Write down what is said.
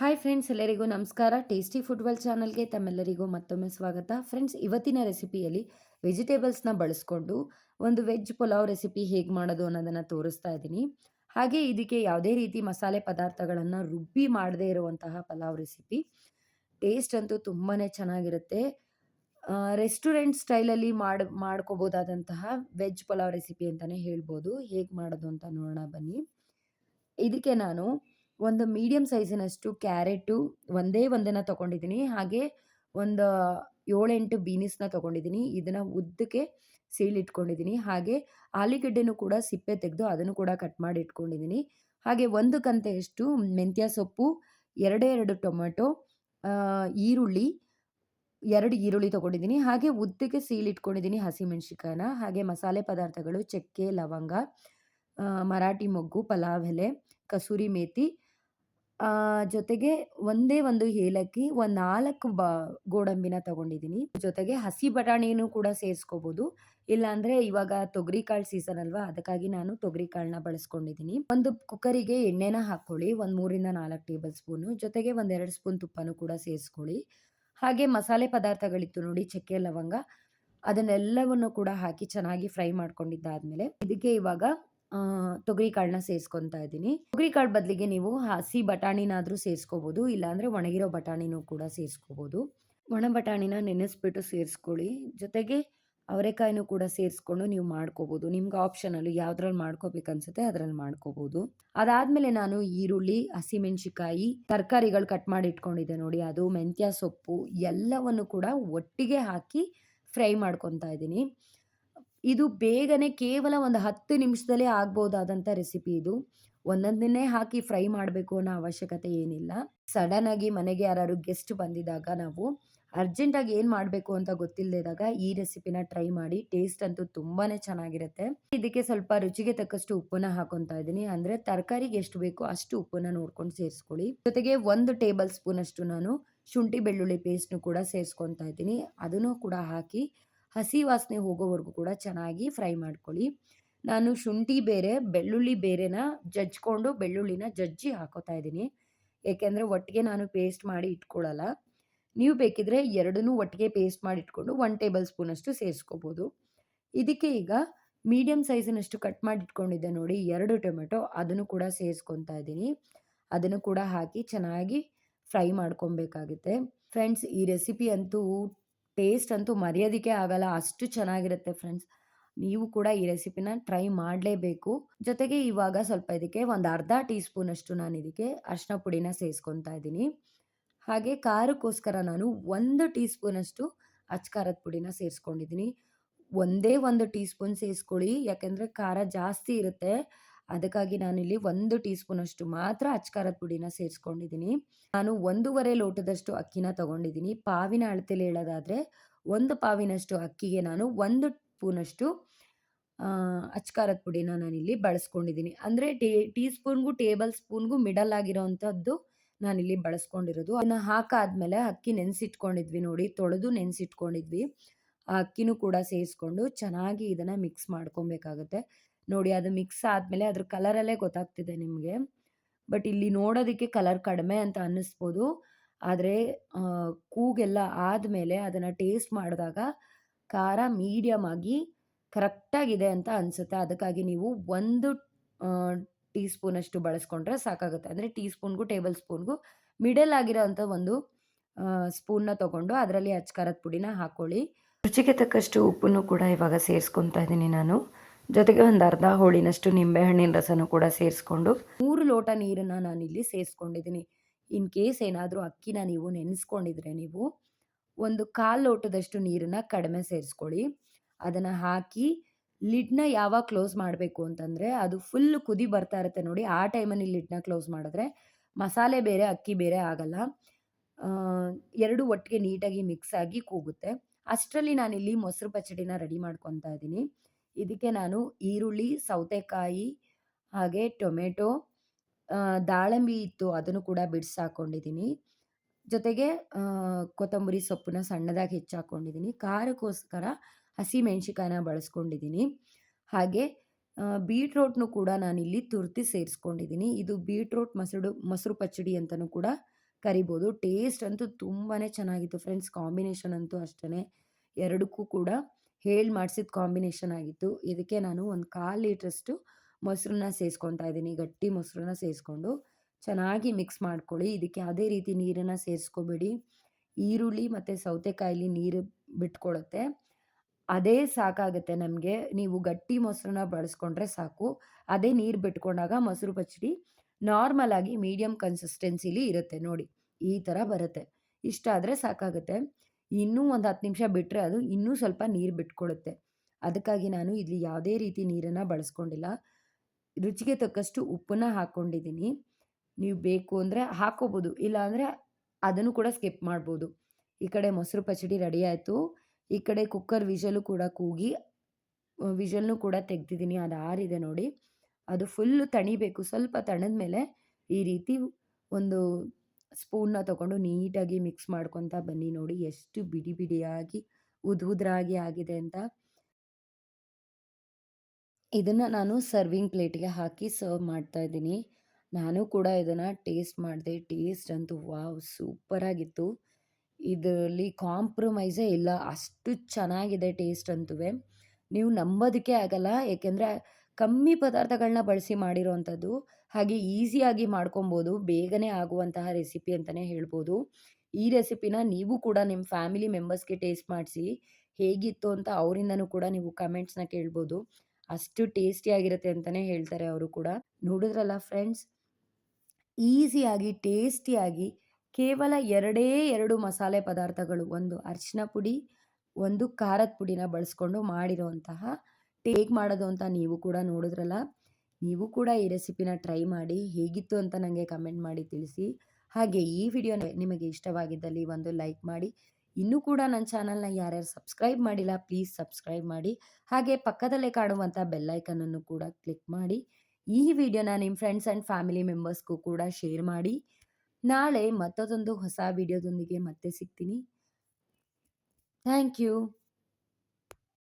Hi friends ಎಲ್ಲರಿಗೂ ನಮಸ್ಕಾರ. Tasty football ಚಾನಲ್ಗೆ ತಮ್ಮೆಲ್ಲರಿಗೂ ಮತ್ತೊಮ್ಮೆ ಸ್ವಾಗತ. ಫ್ರೆಂಡ್ಸ್ ಇವತ್ತಿನ ರೆಸಿಪಿಯಲ್ಲಿ ವೆಜಿಟೇಬಲ್ಸ್ನ ಬಳಸ್ಕೊಂಡು ಒಂದು ವೆಜ್ ಪುಲಾವ್ ರೆಸಿಪಿ ಹೇಗೆ ಮಾಡೋದು ಅನ್ನೋದನ್ನು ತೋರಿಸ್ತಾ ಇದ್ದೀನಿ. ಹಾಗೆ ಇದಕ್ಕೆ ಯಾವುದೇ ರೀತಿ ಮಸಾಲೆ ಪದಾರ್ಥಗಳನ್ನು ರುಬ್ಬಿ ಮಾಡದೇ ಇರುವಂತಹ ಪಲಾವ್ ರೆಸಿಪಿ ಟೇಸ್ಟ್ ಅಂತೂ ತುಂಬಾ ಚೆನ್ನಾಗಿರುತ್ತೆ. ರೆಸ್ಟೋರೆಂಟ್ ಸ್ಟೈಲಲ್ಲಿ ಮಾಡಿ, ಮಾಡ್ಕೋಬೋದಾದಂತಹ ವೆಜ್ ಪಲಾವ್ ರೆಸಿಪಿ ಅಂತಲೇ ಹೇಳ್ಬೋದು. ಹೇಗೆ ಮಾಡೋದು ಅಂತ ನೋಡೋಣ ಬನ್ನಿ. ಇದಕ್ಕೆ ನಾನು ಒಂದು ಮೀಡಿಯಮ್ ಸೈಜಿನಷ್ಟು ಕ್ಯಾರೆಟು ಒಂದೇ ಒಂದನ್ನು ತೊಗೊಂಡಿದ್ದೀನಿ. ಹಾಗೆ ಒಂದು ಏಳೆಂಟು ಬೀನಿಸ್ನ ತೊಗೊಂಡಿದ್ದೀನಿ. ಇದನ್ನು ಉದ್ದಕ್ಕೆ ಸೀಳಿಟ್ಕೊಂಡಿದ್ದೀನಿ. ಹಾಗೆ ಆಲೂಗಡ್ಡೆನೂ ಕೂಡ ಸಿಪ್ಪೆ ತೆಗೆದು ಅದನ್ನು ಕೂಡ ಕಟ್ ಮಾಡಿ ಇಟ್ಕೊಂಡಿದ್ದೀನಿ ಹಾಗೆ ಒಂದು ಕಂತೆಯಷ್ಟು ಮೆಂತ್ಯ ಸೊಪ್ಪು ಎರಡೇ ಎರಡು ಟೊಮೆಟೊ ಈರುಳ್ಳಿ, ಎರಡು ಈರುಳ್ಳಿ ತೊಗೊಂಡಿದ್ದೀನಿ. ಹಾಗೆ ಉದ್ದಕ್ಕೆ ಸೀಳಿಟ್ಕೊಂಡಿದ್ದೀನಿ ಹಸಿಮೆಣ್ಸಿಕಾಯನ್ನ ಹಾಗೆ ಮಸಾಲೆ ಪದಾರ್ಥಗಳು, ಚಕ್ಕೆ, ಲವಂಗ ಮರಾಠಿ ಮೊಗ್ಗು, ಪಲಾವ್, ಎಲೆ, ಕಸೂರಿ ಮೇಥಿ ಜೊತೆಗೆ ಒಂದೇ ಒಂದು ಏಲಕ್ಕಿ, ಒಂದು ನಾಲ್ಕು ಬ ಗೋಡಂಬಿನ ತಗೊಂಡಿದ್ದೀನಿ. ಜೊತೆಗೆ ಹಸಿ ಬಟಾಣಿನೂ ಕೂಡ ಸೇರಿಸ್ಕೋಬಹುದು. ಇಲ್ಲಾಂದ್ರೆ ಇವಾಗ ತೊಗರಿ ಕಾಳು ಸೀಸನ್ ಅಲ್ವಾ, ಅದಕ್ಕಾಗಿ ನಾನು ತೊಗರಿ ಕಾಳನ್ನ ಬಳಸ್ಕೊಂಡಿದ್ದೀನಿ. ಒಂದು ಕುಕ್ಕರಿಗೆ ಎಣ್ಣೆನ ಹಾಕ್ಕೊಳ್ಳಿ. ಒಂದು ಮೂರಿಂದ ನಾಲ್ಕು ಟೇಬಲ್ ಸ್ಪೂನು. ಜೊತೆಗೆ ಒಂದೆರಡು ಸ್ಪೂನ್ ತುಪ್ಪನೂ ಕೂಡ ಸೇರಿಸ್ಕೊಳ್ಳಿ. ಹಾಗೆ ಮಸಾಲೆ ಪದಾರ್ಥಗಳಿತ್ತು ನೋಡಿ ಚಕ್ಕೆ, ಲವಂಗ ಅದನ್ನೆಲ್ಲವನ್ನು ಕೂಡ ಹಾಕಿ ಚೆನ್ನಾಗಿ ಫ್ರೈ ಮಾಡ್ಕೊಂಡಿದ್ದಾದ್ಮೇಲೆ ಇದಕ್ಕೆ ಇವಾಗ ತೊಗರಿ ಕಾಳನ್ನ ಸೇರಿಸ್ಕೊತಾ ಇದ್ದೀನಿ. ತೊಗರಿ ಕಾಳು ಬದಲಿಗೆ ನೀವು ಹಸಿ ಬಟಾಣಿನಾದರೂ ಸೇರಿಸ್ಕೋಬೋದು, ಇಲ್ಲಾಂದರೆ ಒಣಗಿರೋ ಬಟಾಣಿನೂ ಕೂಡ ಸೇರಿಸ್ಕೋಬೋದು. ಒಣ ಬಟಾಣಿನ ನೆನೆಸ್ಬಿಟ್ಟು ಸೇರಿಸ್ಕೊಳ್ಳಿ. ಜೊತೆಗೆ ಅವರೆಕಾಯಿನೂ ಕೂಡ ಸೇರಿಸ್ಕೊಂಡು ನೀವು ಮಾಡ್ಕೋಬೋದು. ನಿಮ್ಗೆ ಆಪ್ಷನಲ್ಲಿ ಯಾವುದ್ರಲ್ಲಿ ಮಾಡ್ಕೋಬೇಕು ಅನ್ಸುತ್ತೆ ಅದರಲ್ಲಿ ಮಾಡ್ಕೋಬೋದು. ಅದಾದಮೇಲೆ ನಾನು ಈರುಳ್ಳಿ ಹಸಿಮೆಣ್ಸಿಕಾಯಿ ತರಕಾರಿಗಳು ಕಟ್ ಮಾಡಿ ಇಟ್ಕೊಂಡಿದ್ದೆ ನೋಡಿ. ಅದು, ಮೆಂತ್ಯ ಸೊಪ್ಪು ಎಲ್ಲವನ್ನು ಕೂಡ ಒಟ್ಟಿಗೆ ಹಾಕಿ ಫ್ರೈ ಮಾಡ್ಕೊತಾ ಇದ್ದೀನಿ. ಇದು ಬೇಗನೆ ಕೇವಲ ಒಂದು ಹತ್ತು ನಿಮಿಷದಲ್ಲೇ ಆಗ್ಬೋದಾದಂಥ ರೆಸಿಪಿ ಇದು. ಒಂದೊಂದನ್ನೇ ಹಾಕಿ ಫ್ರೈ ಮಾಡಬೇಕು ಅನ್ನೋ ಅವಶ್ಯಕತೆ ಏನಿಲ್ಲ. ಸಡನ್ ಆಗಿ ಮನೆಗೆ ಯಾರು ಗೆಸ್ಟ್ ಬಂದಿದಾಗ ನಾವು ಅರ್ಜೆಂಟಾಗಿ ಏನು ಮಾಡಬೇಕು ಅಂತ ಗೊತ್ತಿಲ್ಲದಾಗ ಈ ರೆಸಿಪಿನ ಟ್ರೈ ಮಾಡಿ, ಟೇಸ್ಟ್ ಅಂತೂ ತುಂಬಾ ಚೆನ್ನಾಗಿರುತ್ತೆ. ಇದಕ್ಕೆ ಸ್ವಲ್ಪ ರುಚಿಗೆ ತಕ್ಕಷ್ಟು ಉಪ್ಪನ್ನ ಹಾಕೊತಾ ಇದ್ದೀನಿ. ಅಂದರೆ ತರಕಾರಿಗೆ ಎಷ್ಟು ಬೇಕೋ ಅಷ್ಟು ಉಪ್ಪನ್ನ ನೋಡ್ಕೊಂಡು ಸೇರಿಸ್ಕೊಳ್ಳಿ. ಜೊತೆಗೆ ಒಂದು ಟೇಬಲ್ ಸ್ಪೂನ್ ಅಷ್ಟು ನಾನು ಶುಂಠಿ ಬೆಳ್ಳುಳ್ಳಿ ಪೇಸ್ಟ್ನು ಕೂಡ ಸೇರಿಸ್ಕೊತಾ ಇದ್ದೀನಿ. ಅದನ್ನು ಕೂಡ ಹಾಕಿ ಹಸಿ ವಾಸನೆ ಹೋಗೋವರೆಗೂ ಕೂಡ ಚೆನ್ನಾಗಿ ಫ್ರೈ ಮಾಡ್ಕೊಳ್ಳಿ. ನಾನು ಶುಂಠಿ ಬೇರೆ, ಬೆಳ್ಳುಳ್ಳಿ ಬೇರೆನ ಜಜ್ಕೊಂಡು ಬೆಳ್ಳುಳ್ಳಿನ ಜಜ್ಜಿ ಹಾಕೋತಾ ಇದ್ದೀನಿ. ಏಕೆಂದರೆ ಒಟ್ಟಿಗೆ ನಾನು ಪೇಸ್ಟ್ ಮಾಡಿ ಇಟ್ಕೊಳ್ಳಲ್ಲ. ನೀವು ಬೇಕಿದ್ರೆ ಎರಡನ್ನೂ ಒಟ್ಟಿಗೆ ಪೇಸ್ಟ್ ಮಾಡಿ ಇಟ್ಕೊಂಡು ಒನ್ ಟೇಬಲ್ ಸ್ಪೂನಷ್ಟು ಸೇರಿಸ್ಕೋಬೋದು. ಇದಕ್ಕೆ ಈಗ ಮೀಡಿಯಮ್ ಸೈಜಿನಷ್ಟು ಕಟ್ ಮಾಡಿ ಇಟ್ಕೊಂಡಿದ್ದೆ ನೋಡಿ, ಎರಡು ಟೊಮೆಟೊ ಅದನ್ನು ಕೂಡ ಸೇರಿಸ್ಕೊತಾ ಇದ್ದೀನಿ. ಅದನ್ನು ಕೂಡ ಹಾಕಿ ಚೆನ್ನಾಗಿ ಫ್ರೈ ಮಾಡ್ಕೊಬೇಕಾಗುತ್ತೆ. ಫ್ರೆಂಡ್ಸ್, ಈ ರೆಸಿಪಿ ಅಂತೂ ಟೇಸ್ಟ್ ಅಂತೂ ಮರೆಯೋದಕ್ಕೆ ಆಗಲ್ಲ, ಅಷ್ಟು ಚೆನ್ನಾಗಿರುತ್ತೆ ಫ್ರೆಂಡ್ಸ್ ನೀವು ಕೂಡ ಈ ರೆಸಿಪಿನ ಟ್ರೈ ಮಾಡಲೇಬೇಕು. ಜೊತೆಗೆ ಇವಾಗ ಸ್ವಲ್ಪ ಇದಕ್ಕೆ ಒಂದು ಅರ್ಧ ಟೀ ಸ್ಪೂನಷ್ಟು ನಾನು ಇದಕ್ಕೆ ಅರಿಶಿನ ಪುಡಿನ ಸೇರಿಸ್ಕೊತಾ ಇದ್ದೀನಿ. ಹಾಗೆ ಖಾರಕ್ಕೋಸ್ಕರ ನಾನು ಒಂದು ಟೀ ಸ್ಪೂನಷ್ಟು ಅಚ್ಕಾರದ ಪುಡಿನ ಸೇರಿಸ್ಕೊಂಡಿದ್ದೀನಿ. ಒಂದೇ ಒಂದು ಟೀ ಸ್ಪೂನ್ ಸೇರಿಸ್ಕೊಳ್ಳಿ ಯಾಕೆಂದರೆ ಖಾರ ಜಾಸ್ತಿ ಇರುತ್ತೆ. ಅದಕ್ಕಾಗಿ ನಾನಿಲ್ಲಿ ಒಂದು ಟೀ ಸ್ಪೂನಷ್ಟು ಮಾತ್ರ ಅಚ್ಕಾರದ ಪುಡಿನ ಸೇರಿಸ್ಕೊಂಡಿದ್ದೀನಿ. ನಾನು ಒಂದೂವರೆ ಲೋಟದಷ್ಟು ಅಕ್ಕಿನ ತಗೊಂಡಿದ್ದೀನಿ. ಪಾವಿನ ಅಳತೆಲಿ ಹೇಳೋದಾದರೆ ಒಂದು ಪಾವಿನಷ್ಟು ಅಕ್ಕಿಗೆ ನಾನು ಒಂದು ಸ್ಪೂನಷ್ಟು ಅಚ್ಕಾರದ ಪುಡಿನ ನಾನಿಲ್ಲಿ ಬಳಸ್ಕೊಂಡಿದ್ದೀನಿ. ಅಂದರೆ ಟೇ ಟೀ ಸ್ಪೂನ್ಗೂ ಟೇಬಲ್ ಸ್ಪೂನ್ಗೂ ಮಿಡಲ್ ಆಗಿರೋವಂಥದ್ದು ನಾನಿಲ್ಲಿ ಬಳಸ್ಕೊಂಡಿರೋದು. ಅದನ್ನು ಹಾಕಾದ್ಮೇಲೆ ಅಕ್ಕಿ ನೆನೆಸಿಟ್ಕೊಂಡಿದ್ವಿ ನೋಡಿ, ತೊಳೆದು ನೆನೆಸಿಟ್ಕೊಂಡಿದ್ವಿ. ಆ ಅಕ್ಕಿನೂ ಕೂಡ ಸೇರಿಸ್ಕೊಂಡು ಚೆನ್ನಾಗಿ ಇದನ್ನು ಮಿಕ್ಸ್ ಮಾಡ್ಕೊಬೇಕಾಗುತ್ತೆ. ನೋಡಿ ಅದು ಮಿಕ್ಸ್ ಆದಮೇಲೆ ಅದ್ರ ಕಲರಲ್ಲೇ ಗೊತ್ತಾಗ್ತಿದೆ ನಿಮಗೆ. ಬಟ್ ಇಲ್ಲಿ ನೋಡೋದಕ್ಕೆ ಕಲರ್ ಕಡಿಮೆ ಅಂತ ಅನ್ನಿಸ್ಬೋದು. ಆದರೆ ಕೂಗೆಲ್ಲ ಆದಮೇಲೆ ಅದನ್ನು ಟೇಸ್ಟ್ ಮಾಡಿದಾಗ ಖಾರ ಮೀಡಿಯಮ್ ಆಗಿ ಕರೆಕ್ಟಾಗಿದೆ ಅಂತ ಅನಿಸುತ್ತೆ. ಅದಕ್ಕಾಗಿ ನೀವು ಒಂದು ಟೀ ಸ್ಪೂನಷ್ಟು ಬಳಸ್ಕೊಂಡ್ರೆ ಸಾಕಾಗುತ್ತೆ. ಅಂದರೆ ಟೀ ಸ್ಪೂನ್ಗೂ ಟೇಬಲ್ ಸ್ಪೂನ್ಗೂ ಮಿಡಲ್ ಆಗಿರೋ ಅಂಥ ಒಂದು ಸ್ಪೂನ್ನ ತೊಗೊಂಡು ಅದರಲ್ಲಿ ಅಚ್ಕಾರದ ಪುಡಿನ ಹಾಕ್ಕೊಳ್ಳಿ ರುಚಿಗೆ ತಕ್ಕಷ್ಟು ಉಪ್ಪನ್ನು ಕೂಡ ಇವಾಗ ಸೇರಿಸ್ಕೊತಾ ಇದ್ದೀನಿ ನಾನು. ಜೊತೆಗೆ ಒಂದು ಅರ್ಧ ಹೋಳಿನಷ್ಟು ನಿಂಬೆಹಣ್ಣಿನ ರಸನೂ ಕೂಡ ಸೇರಿಸ್ಕೊಂಡು ಮೂರು ಲೋಟ ನೀರನ್ನು ನಾನಿಲ್ಲಿ ಸೇರಿಸ್ಕೊಂಡಿದ್ದೀನಿ. ಇನ್ ಕೇಸ್ ಏನಾದರೂ ಅಕ್ಕಿನ ನೀವು ನೆನೆಸ್ಕೊಂಡಿದ್ರೆ ನೀವು ಒಂದು ಕಾಲು ಲೋಟದಷ್ಟು ನೀರನ್ನು ಕಡಿಮೆ ಸೇರಿಸ್ಕೊಳ್ಳಿ. ಅದನ್ನು ಹಾಕಿ ಲಿಡ್ನ ಯಾವಾಗ ಕ್ಲೋಸ್ ಮಾಡಬೇಕು ಅಂತಂದರೆ ಅದು ಫುಲ್ ಕುದಿ ಬರ್ತಾ ಇರುತ್ತೆ ನೋಡಿ. ಆ ಟೈಮಲ್ಲಿ ಲಿಡ್ನ ಕ್ಲೋಸ್ ಮಾಡಿದ್ರೆ ಮಸಾಲೆ ಬೇರೆ, ಅಕ್ಕಿ ಬೇರೆ ಆಗಲ್ಲ. ಎರಡು ಒಟ್ಟಿಗೆ ನೀಟಾಗಿ ಮಿಕ್ಸ್ ಆಗಿ ಕೂಗುತ್ತೆ. ಅಷ್ಟರಲ್ಲಿ ನಾನಿಲ್ಲಿ ಮೊಸರು ಪಚಡಿನ ರೆಡಿ ಮಾಡ್ಕೊತಾ ಇದ್ದೀನಿ. ಇದಕ್ಕೆ ನಾನು ಈರುಳ್ಳಿ, ಸೌತೆಕಾಯಿ, ಹಾಗೆ ಟೊಮೆಟೊ ದಾಳಂಬಿ ಇತ್ತು, ಅದನ್ನು ಕೂಡ ಬಿಡಿಸಿ ಹಾಕ್ಕೊಂಡಿದ್ದೀನಿ ಜೊತೆಗೆ ಕೊತ್ತಂಬರಿ ಸೊಪ್ಪನ್ನ ಸಣ್ಣದಾಗಿ ಹೆಚ್ಚಾಕೊಂಡಿದ್ದೀನಿ. ಖಾರಕ್ಕೋಸ್ಕರ ಹಸಿ ಮೆಣಸಿಕಾಯಿನ ಬಳಸ್ಕೊಂಡಿದ್ದೀನಿ. ಹಾಗೆ ಬೀಟ್ರೋಟ್ನು ಕೂಡ ನಾನಿಲ್ಲಿ ತುರ್ತಿ ಸೇರಿಸ್ಕೊಂಡಿದ್ದೀನಿ. ಇದು ಬೀಟ್ರೋಟ್ ಮೊಸರು ಮೊಸರು ಪಚ್ಚಡಿ ಅಂತಲೂ ಕೂಡ ಕರಿಬೋದು. ಟೇಸ್ಟ್ ಅಂತೂ ತುಂಬಾ ಚೆನ್ನಾಗಿತ್ತು ಫ್ರೆಂಡ್ಸ್. ಕಾಂಬಿನೇಷನ್ ಅಂತೂ ಅಷ್ಟೇ ಎರಡಕ್ಕೂ ಕೂಡ ಹೇಳಿ ಮಾಡಿಸಿದ ಕಾಂಬಿನೇಷನ್ ಆಗಿತ್ತು. ಇದಕ್ಕೆ ನಾನು ಒಂದು ಕಾಲು ಲೀಟ್ರಷ್ಟು ಮೊಸರನ್ನ ಸೇರಿಸ್ಕೊತಾ ಇದ್ದೀನಿ. ಗಟ್ಟಿ ಮೊಸರನ್ನ ಸೇರಿಸ್ಕೊಂಡು ಚೆನ್ನಾಗಿ ಮಿಕ್ಸ್ ಮಾಡ್ಕೊಳ್ಳಿ. ಇದಕ್ಕೆ ಯಾವುದೇ ರೀತಿ ನೀರನ್ನು ಸೇರಿಸ್ಕೋಬೇಡಿ. ಈರುಳ್ಳಿ ಮತ್ತು ಸೌತೆಕಾಯಲ್ಲಿ ನೀರು ಬಿಟ್ಕೊಳ್ಳುತ್ತೆ. ಅದೇ ಸಾಕಾಗುತ್ತೆ ನಮಗೆ. ನೀವು ಗಟ್ಟಿ ಮೊಸರನ್ನ ಬಳಸ್ಕೊಂಡ್ರೆ ಸಾಕು. ಅದೇ ನೀರು ಬಿಟ್ಕೊಂಡಾಗ ಮೊಸರು ಪಚ್ಚಡಿ ನಾರ್ಮಲ್ ಆಗಿ ಮೀಡಿಯಮ್ ಕನ್ಸಿಸ್ಟೆನ್ಸಿಲಿ ಇರುತ್ತೆ ನೋಡಿ. ಈ ಥರ ಬರುತ್ತೆ. ಇಷ್ಟ ಆದರೆ ಸಾಕಾಗುತ್ತೆ. ಇನ್ನೂ ಒಂದು 10 ನಿಮಿಷ ಬಿಟ್ಟರೆ ಅದು ಇನ್ನೂ ಸ್ವಲ್ಪ ನೀರು ಬಿಟ್ಕೊಳ್ಳುತ್ತೆ. ಅದಕ್ಕಾಗಿ ನಾನು ಇಲ್ಲಿ ಯಾವುದೇ ರೀತಿ ನೀರನ್ನು ಬಳಸ್ಕೊಂಡಿಲ್ಲ. ರುಚಿಗೆ ತಕ್ಕಷ್ಟು ಉಪ್ಪನ್ನ ಹಾಕ್ಕೊಂಡಿದ್ದೀನಿ. ನೀವು ಬೇಕು ಅಂದರೆ ಹಾಕ್ಕೋಬೋದು. ಇಲ್ಲಾಂದರೆ ಅದನ್ನು ಕೂಡ ಸ್ಕಿಪ್ ಮಾಡ್ಬೋದು. ಈ ಕಡೆ ಮೊಸರು ಪಚಡಿ ರೆಡಿ ಆಯಿತು. ಈ ಕಡೆ ಕುಕ್ಕರ್ ವಿಷಲು ಕೂಡ ಕೂಗಿ ವಿಷಲ್ನು ಕೂಡ ತೆಗ್ದಿದ್ದೀನಿ. ಅದು ಆರಿದೆ ನೋಡಿ. ಅದು ಫುಲ್ಲು ತಣಿಬೇಕು. ಸ್ವಲ್ಪ ತಣದ ಮೇಲೆ ಈ ರೀತಿ ಒಂದು ಸ್ಪೂನ್‌ನ ತಗೊಂಡು ನೀಟಾಗಿ ಮಿಕ್ಸ್ ಮಾಡ್ಕೊತಾ ಬನ್ನಿ ನೋಡಿ, ಎಷ್ಟು ಬಿಡಿ ಬಿಡಿಯಾಗಿ ಉದುದ್ರಾಗಿ ಆಗಿದೆ ಅಂತ. ಇದನ್ನು ನಾನು ಸರ್ವಿಂಗ್ ಪ್ಲೇಟಿಗೆ ಹಾಕಿ ಸರ್ವ್ ಮಾಡ್ತಾ ಇದ್ದೀನಿ. ನಾನು ಕೂಡ ಇದನ್ನು ಟೇಸ್ಟ್ ಮಾಡಿದೆ. ಟೇಸ್ಟ್ ಅಂತೂ ವಾವ್! ಸೂಪರಾಗಿತ್ತು. ಇದರಲ್ಲಿ ಕಾಂಪ್ರಮೈಸೇ ಇಲ್ಲ. ಅಷ್ಟು ಚೆನ್ನಾಗಿದೆ ಟೇಸ್ಟ್ ಅಂತೂ ನೀವು ನಂಬೋದಕ್ಕೆ ಆಗಲ್ಲ. ಏಕೆಂದರೆ ಕಮ್ಮಿ ಪದಾರ್ಥಗಳನ್ನ ಬಳಸಿ ಮಾಡಿರೋವಂಥದ್ದು. ಹಾಗೆ ಈಸಿಯಾಗಿ ಮಾಡ್ಕೊಬೋದು. ಬೇಗನೆ ಆಗುವಂತಹ ರೆಸಿಪಿ ಅಂತಲೇ ಹೇಳ್ಬೋದು. ಈ ರೆಸಿಪಿನ ನೀವು ಕೂಡ ನಿಮ್ಮ ಫ್ಯಾಮಿಲಿ ಮೆಂಬರ್ಸ್‌ಗೆ ಟೇಸ್ಟ್ ಮಾಡಿಸಿ ಹೇಗಿತ್ತು ಅಂತ ಅವರಿಂದನೂ ಕೂಡ ನೀವು ಕಮೆಂಟ್ಸ್‌ನ ಕೇಳ್ಬೋದು. ಅಷ್ಟು ಟೇಸ್ಟಿಯಾಗಿರುತ್ತೆ ಅಂತಲೇ ಹೇಳ್ತಾರೆ ಅವರು ಕೂಡ. ನೋಡಿದ್ರಲ್ಲ ಫ್ರೆಂಡ್ಸ್ ಈಸಿಯಾಗಿ, ಟೇಸ್ಟಿಯಾಗಿ ಕೇವಲ ಎರಡೇ ಎರಡು ಮಸಾಲೆ ಪದಾರ್ಥಗಳು. ಒಂದು ಅರಿಶಿನ ಪುಡಿ, ಒಂದು ಖಾರದ ಪುಡಿನ ಬಳಸ್ಕೊಂಡು ಮಾಡಿರುವಂತಹ ಹೇಗೆ ಮಾಡೋದು ಅಂತ ನೀವು ಕೂಡ ನೋಡಿದ್ರಲ್ಲ. ನೀವು ಕೂಡ ಈ ರೆಸಿಪಿನ ಟ್ರೈ ಮಾಡಿ ಹೇಗಿತ್ತು ಅಂತ ನನಗೆ ಕಮೆಂಟ್ ಮಾಡಿ ತಿಳಿಸಿ. ಹಾಗೆ ಈ ವಿಡಿಯೋ ನಿಮಗೆ ಇಷ್ಟವಾಗಿದ್ದಲ್ಲಿ ಒಂದು ಲೈಕ್ ಮಾಡಿ. ಇನ್ನೂ ಕೂಡ ನನ್ನ ಚಾನಲ್‌ನ ಯಾರ್ಯಾರು ಸಬ್ಸ್ಕ್ರೈಬ್ ಮಾಡಿಲ್ಲ ಪ್ಲೀಸ್ ಸಬ್ಸ್ಕ್ರೈಬ್ ಮಾಡಿ. ಹಾಗೆ ಪಕ್ಕದಲ್ಲೇ ಕಾಣುವಂಥ ಬೆಲ್ಲೈಕನನ್ನು ಕೂಡ ಕ್ಲಿಕ್ ಮಾಡಿ. ಈ ವಿಡಿಯೋನ ನಿಮ್ಮ ಫ್ರೆಂಡ್ಸ್ ಆ್ಯಂಡ್ ಫ್ಯಾಮಿಲಿ ಮೆಂಬರ್ಸ್‌ಗೂ ಕೂಡ ಶೇರ್ ಮಾಡಿ. ನಾಳೆ ಮತ್ತೊಂದು ಹೊಸ ವಿಡಿಯೋದೊಂದಿಗೆ ಮತ್ತೆ ಸಿಗ್ತೀನಿ. Thank you.